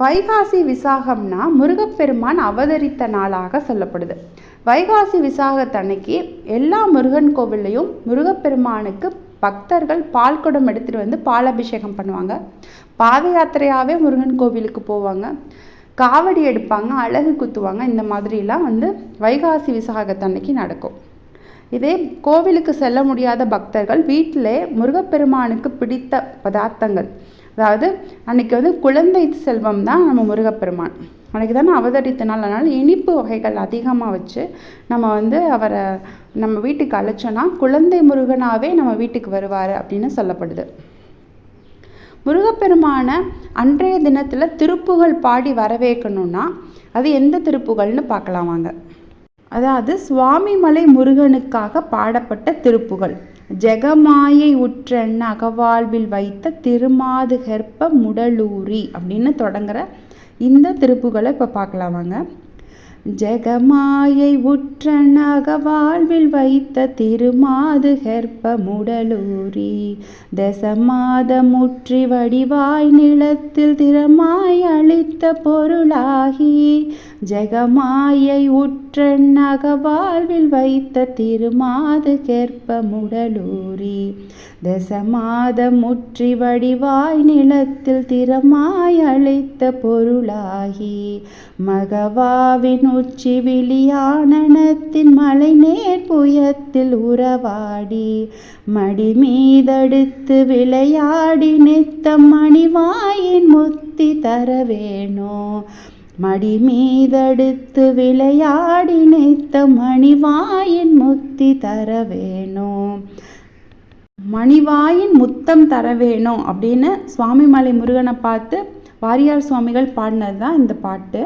வைகாசி விசாகம்னா முருகப்பெருமான் அவதரித்த நாளாக சொல்லப்படுது. வைகாசி விசாகத்தன்னைக்கு எல்லா முருகன் கோவில்லையும் முருகப்பெருமானுக்கு பக்தர்கள் பால் குடம் எடுத்துகிட்டு வந்து பாலபிஷேகம் பண்ணுவாங்க. பாத யாத்திரையாகவே முருகன் கோவிலுக்கு போவாங்க. காவடி எடுப்பாங்க அழகு குத்துவாங்க. இந்த மாதிரிலாம் வந்து வைகாசி விசாகத்தன்னைக்கு நடக்கும். இதே கோவிலுக்கு செல்ல முடியாத பக்தர்கள் வீட்டிலே முருகப்பெருமானுக்கு பிடித்த பதார்த்தங்கள். அதாவது அன்றைக்கி வந்து குழந்தை செல்வம் தான் நம்ம முருகப்பெருமான். அன்றைக்கி தானே அவதரித்த நாள். அதனால் இனிப்பு வகைகள் அதிகமாக வச்சு நம்ம வந்து அவரை நம்ம வீட்டுக்கு அழைச்சோன்னா குழந்தை முருகனாகவே நம்ம வீட்டுக்கு வருவார் அப்படின்னு சொல்லப்படுது. முருகப்பெருமான அன்றைய தினத்தில் திருப்புகழ் பாடி வரவேற்கணும்னா அது எந்த திருப்புகள்னு பார்க்கலாம் வாங்க. அதாவது சுவாமிமலை முருகனுக்காக பாடப்பட்ட திருப்புகள். ஜெகமாயை உற்றன் அகவாழ்வில் வைத்த திருமாது திருமாதுகற்ப முடலூரி அப்படின்னு தொடங்குற இந்த திருப்புகளை இப்போ பார்க்கலாம் வாங்க. ஜெகமாயை உற்றனாக வாழ்வில் வைத்த திருமாது கற்ப முடலூரி. முற்றி வடிவாய் நிலத்தில் திறமாய் அளித்த பொருளாகி ஜெகமாயை உற்றனாக வாழ்வில் வைத்த திருமாது கற்ப முடலூரி. முற்றி வடிவாய் நிலத்தில் திறமாய் அளித்த பொருளாகி மகவாவின் உச்சி விழியானனத்தின் மலை நேர் புயத்தில் உறவாடி மடி மீதடுத்து விளையாடி நித்தம் மணிவாயின் முத்தி தர வேணும் மடி மீதடுத்து விளையாடி நித்த மணிவாயின் முத்தி தர வேணும் மணிவாயின் முத்தம் தர வேணும் அப்படின்னு சுவாமிமலை முருகனை பார்த்து வாரியார் சுவாமிகள் பாடினது தான் இந்த பாட்டு.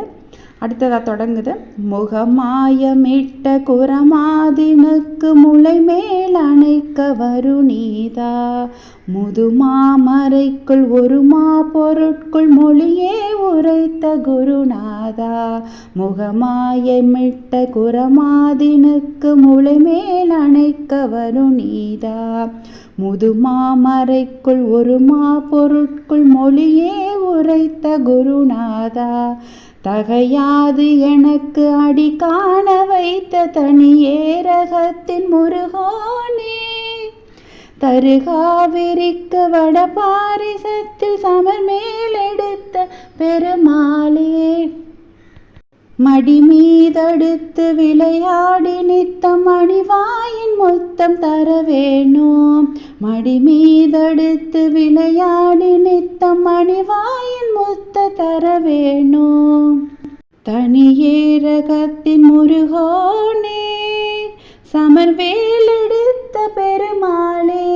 அடுத்ததாக தொடங்குது. முகமாயமிட்ட குரமாதினுக்கு முளை மேல் அணைக்க வருநீதா. முதுமாமரைக்குள் ஒரு மா பொருட்குள் மொழியே உரைத்த குருநாதா. முகமாயமிட்ட குரமாதினுக்கு முளை மேல் அணைக்க வருநீதா. முதுமாமரைக்குள் ஒரு மா பொருட்குள் மொழியே உரைத்த குருநாதா. தகையாது எனக்கு அடி காண வைத்த தனியேரகத்தின் முருகோனே. தருகாவிரிக்கு வட பாரிசத்தில் சமர் மேலெடுத்த பெருமாளே. மடி மீதடுத்து விளையாடி நித்தம் மணிவாயின் மொத்தம் தர வேணும். மடி மீதடுத்து விளையாடி நித்தம் மணிவாயின் மொத்த தர வேணும். தனியேரகத்தின் முருகோனே சமர்வேலெடுத்த பெருமாளே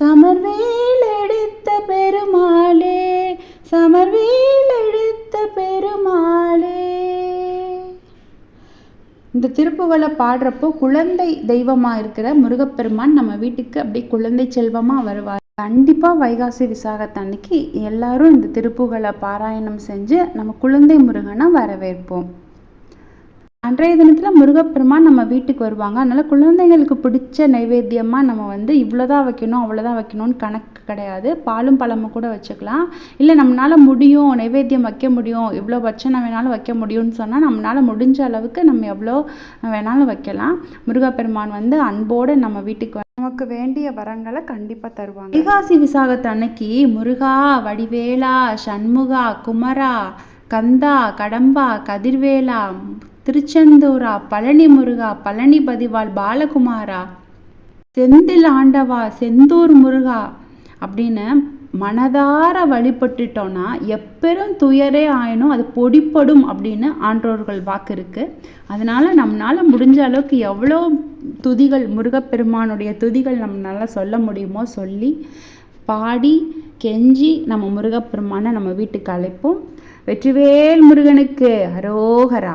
சமர்வேலெடுத்த பெருமாளே சமர்வேலெடுத்த பெருமாளே. இந்த திருப்புகளை பாடுறப்போ குழந்தை தெய்வமாக இருக்கிற முருகப்பெருமான் நம்ம வீட்டுக்கு அப்படியே குழந்தை செல்வமாக வருவார். கண்டிப்பாக வைகாசி விசாகத்தன்னைக்கு எல்லாரும் இந்த திருப்புகளை பாராயணம் செஞ்சு நம்ம குழந்தை முருகனை வரவேற்போம். அன்றைய தினத்தில் முருகப்பெருமான் நம்ம வீட்டுக்கு வருவாங்க. அதனால் குழந்தைங்களுக்கு பிடிச்ச நைவேத்தியமாக நம்ம வந்து இவ்வளோதான் வைக்கணும் அவ்வளோதான் வைக்கணும்னு கணக்கு கிடையாது. பாலும் பழமும் கூட வச்சுக்கலாம். இல்லை நம்மளால் முடியும் நைவேத்தியம் வைக்க முடியும் இவ்வளோ பட்சணை வேணாலும் வைக்க முடியும்னு சொன்னால் நம்மளால் முடிஞ்ச அளவுக்கு நம்ம எவ்வளோ வேணாலும் வைக்கலாம். முருகப்பெருமான் வந்து அன்போடு நம்ம வீட்டுக்கு உனக்கு வேண்டிய வரங்களை கண்டிப்பாக தருவாங்க. விகாசி விசாகத்து அன்னைக்கு முருகா வடிவேலா சண்முகா குமரா கந்தா கடம்பா கதிர்வேலா திருச்செந்தூரா பழனி முருகா பழனி பதிவாள் பாலகுமாரா செந்தில் ஆண்டவா செந்தூர் முருகா அப்படின்னு மனதார வழிபட்டுட்டோன்னா எப்பெரும் துயரே ஆயினும் அது பொடிப்படும் அப்படின்னு ஆன்றோர்கள் வாக்கு இருக்குது அதனால் நம்மளால் முடிஞ்ச அளவுக்கு எவ்வளோ துதிகள் முருகப்பெருமானுடைய துதிகள் நம்மளால் சொல்ல முடியுமோ சொல்லி பாடி கெஞ்சி நம்ம முருகப்பெருமானை நம்ம வீட்டுக்கு அழைப்போம். வெற்றிவேல் முருகனுக்கு அரோகரா.